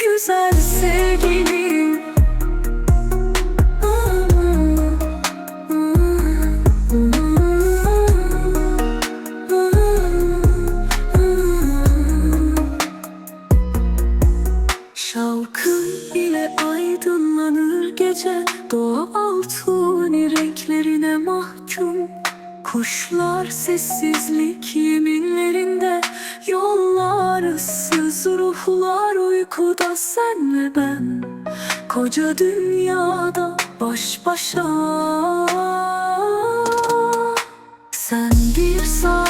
güzel sevgilim. Şarkı ile aydınlanır gece Doğa altuni renklerine mahkum. Kuşlar sessizlik yeminlerinde Yollar ıssız ruhlar uykuda sen ve ben Koca dünyada baş başa. Sen bir saat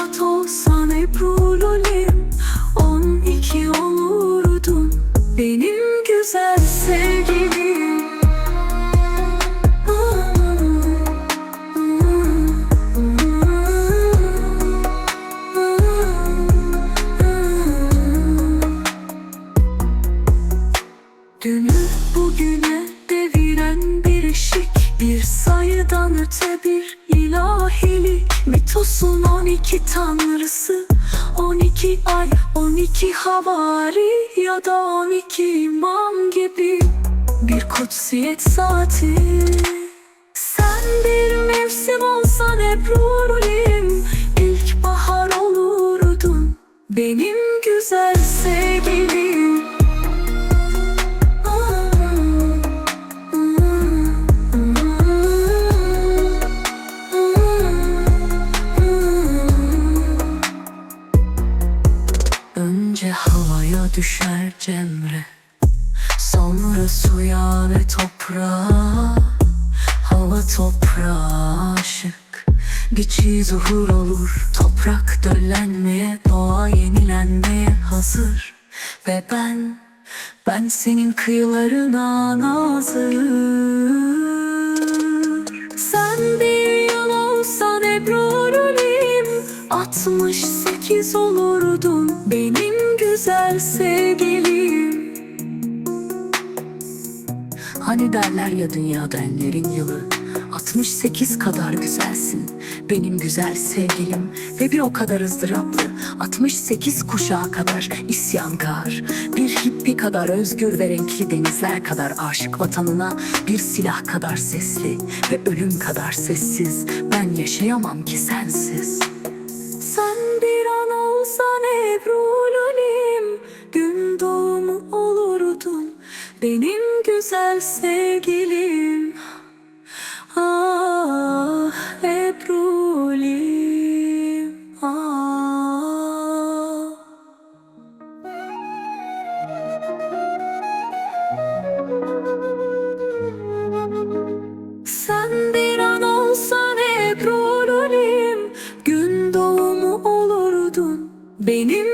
12 tanrısı 12 ay 12 havari ya da 12 imam gibi Bir kutsiyet saati. Sen bir mevsim olsan Ebru'lu düşer cemre. Sonra suya ve toprağa Hava toprağa aşık. Geçi zuhur olur Toprak döllenmeye Doğa yenilenmeye hazır. Ve ben Ben senin kıyılarına nazır. Sen bir yıl olsan Ebru'luyum 68 olurdun güzel sevgilim. Hani derler ya dünyada enlerin yılı? 68 kadar güzelsin. Benim güzel sevgilim Ve bir o kadar ızdıraplı. 68 kuşağı kadar isyankar Bir hippi kadar özgür ve renkli denizler kadar aşık vatanına. Bir silah kadar sesli ve ölüm kadar sessiz. Ben yaşayamam ki sensiz. Sen bir güzel sevgilim. Ah Ebru'luyum Ah. Sen bir an olsan Ebru'luyum Gün doğumu olurdun. Benim